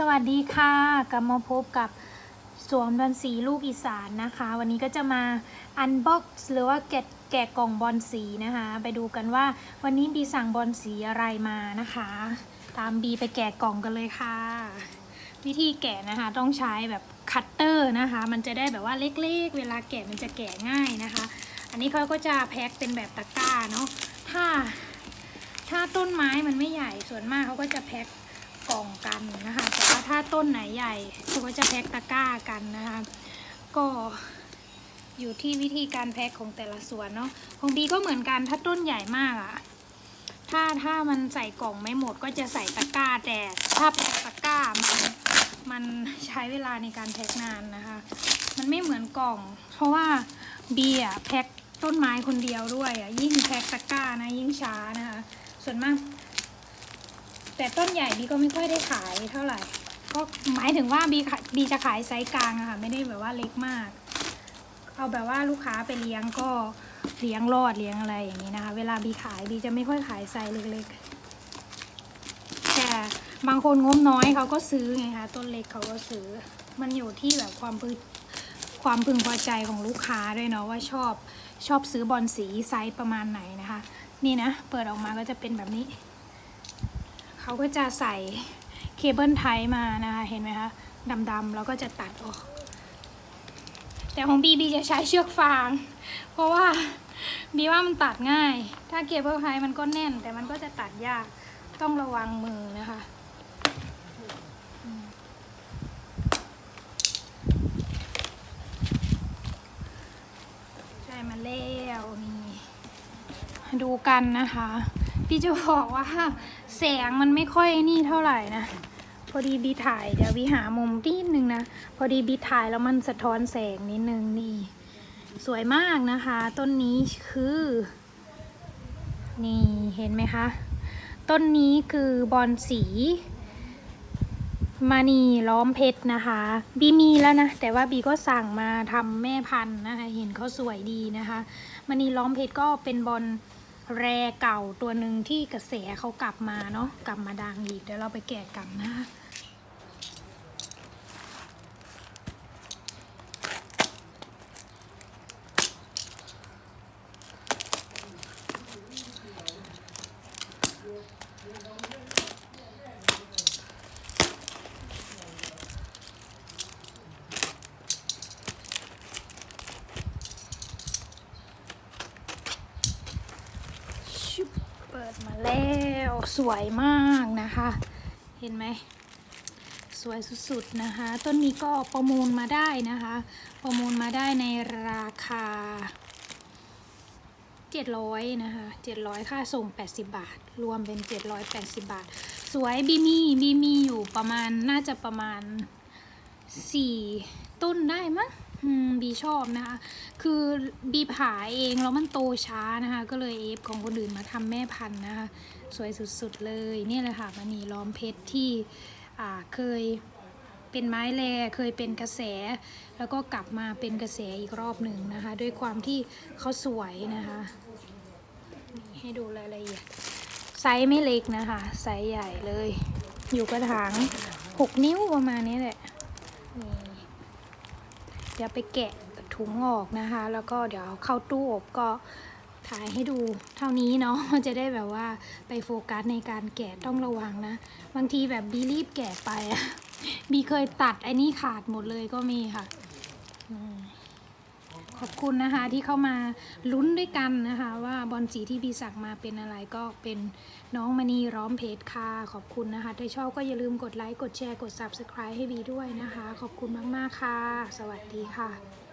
สวัสดีค่ะ กลับมาพบกับสวมบอลสีลูกอีสานนะคะ วันนี้ก็จะมาอันบ็อกซ์หรือว่าแกะแกะกล่องบอลสีนะคะ ไปดูกันว่าวันนี้บีสั่งบอลสีอะไรมานะคะ ตามบีไปแกะกล่องกันเลยค่ะ วิธีแกะนะคะต้องใช้แบบคัตเตอร์นะคะ มันจะได้แบบว่าเล็กๆ เวลาแกะมันจะแกะง่ายนะคะ อันนี้เขาก็จะแพ็คเป็นแบบตะกร้าเนาะถ้าถ้าต้นไม้มันไม่ใหญ่ส่วนมากเขาก็จะแพ็ค กล่องกันนะคะ แต่ว่าถ้าต้นไหนใหญ่เขาก็จะแพ็คตะกร้ากันนะคะ ก็อยู่ที่วิธีการแพ็คของแต่ละส่วนเนาะ ของบีก็เหมือนกันถ้าต้นใหญ่มากอะถ้าถ้ามันใส่กล่องไม่หมดก็จะใส่ตะกร้าแต่ถ้าแพ็คตะกร้ามันมันใช้เวลาในการแพ็คนานนะคะ มันไม่เหมือนกล่อง เพราะว่าบีอะแพ็คต้นไม้คนเดียวด้วยอะยิ่งแพ็คตะกร้านะยิ่งช้านะคะ ส่วนมาก แต่ต้นใหญ่บีก็ไม่ค่อยได้ขายเท่าไหร่ ก็หมายถึงว่าบีขายบีจะขายไซส์กลางอะค่ะ ไม่ได้แบบว่าเล็กมาก เอาแบบว่าลูกค้าไปเลี้ยงก็เลี้ยงรอดเลี้ยงอะไรอย่างนี้นะคะ เวลาบีขายบีจะไม่ค่อยขายไซส์เล็กๆ แต่บางคนงบน้อยเขาก็ซื้อไงคะต้นเล็กเขาก็ซื้อ มันอยู่ที่แบบความพึงความพึงพอใจของลูกค้าด้วยเนาะว่าชอบชอบซื้อบอลสีไซส์ประมาณไหนนะคะ นี่นะ เปิดออกมาก็จะเป็นแบบนี้ เขาก็จะใส่เคเบิลไทยมานะคะ เห็นไหมคะดำๆแล้วก็จะตัดออก แต่ของบีบีจะใช้เชือกฟาง เพราะว่าบีว่ามันตัดง่าย ถ้าเคเบิลไทยมันก็แน่น แต่มันก็จะตัดยากต้องระวังมือนะคะใช่มาแล้วนี่ดูกันนะคะ พี่จะบอกว่าแสงมันไม่ค่อยนี่เท่าไหร่นะ พอดีบีถ่ายเดี๋ยวบีหามุมนิดนึงนะ พอดีบีถ่ายแล้วมันสะท้อนแสงนิดนึงนี่ สวยมากนะคะ ต้นนี้คือ นี่เห็นไหมคะ ต้นนี้คือบอลสีมานีล้อมเพชรนะคะ บีมีแล้วนะ แต่ว่าบีก็สั่งมาทำแม่พันธุ์นะคะ เห็นเขาสวยดีนะคะมานีล้อมเพชรก็เป็นบอล แรเก่าตัวหนึ่งที่กระแสเขากลับมาเนาะกลับมาดังอีกเดี๋ยวเราไปแกะกันนะคะชุบเปิด มาแล้วสวยมากนะคะ เห็นไหม สวยสุดๆนะคะ ต้นนี้ก็ประมูลมาได้นะคะ ประมูลมาได้ในราคา 700นะคะ700 ค่าส่ง 80 บาท รวมเป็น 780 บาท สวยบีมีบีมีอยู่ประมาณน่าจะประมาณ 4 ต้นได้มั้ง บีชอบนะคะ คือบีผ่าเองแล้วมันโตช้านะคะ ก็เลยเอฟของคนอื่นมาทำแม่พันธุ์นะคะ สวยสุดๆเลยนี่แหละค่ะมันนีล้อมเพชรที่เคยเป็นไม้แลเคยเป็นกระแส แล้วก็กลับมาเป็นกระแสอีกรอบหนึ่งนะคะ ด้วยความที่เขาสวยนะคะนี่ให้ดูรายละเอียดไซส์ไม่เล็กนะคะ ไซส์ใหญ่เลย อยู่กระถาง 6 นิ้วประมาณนี้แหละนี่ เดี๋ยวไปแกะถุงออกนะคะ แล้วก็เดี๋ยวเข้าตู้อบก็ถ่ายให้ดูเท่านี้เนาะจะได้แบบว่าไปโฟกัสในการแกะต้องระวังนะ บางทีแบบบีรีบแกะไปอะบีเคยตัดไอ้นี่ขาดหมดเลยก็มีค่ะ ขอบคุณนะคะที่เข้ามาลุ้นด้วยกันนะคะ ว่าบอลสีที่บีสักมาเป็นอะไรก็เป็นน้องมณีร้อมเพจค่ะขอบคุณนะคะถ้าชอบก็อย่าลืมกดไลค์กดแชร์กด subscribe ให้บีด้วยนะคะ ขอบคุณมาก ๆ ค่ะ สวัสดีค่ะ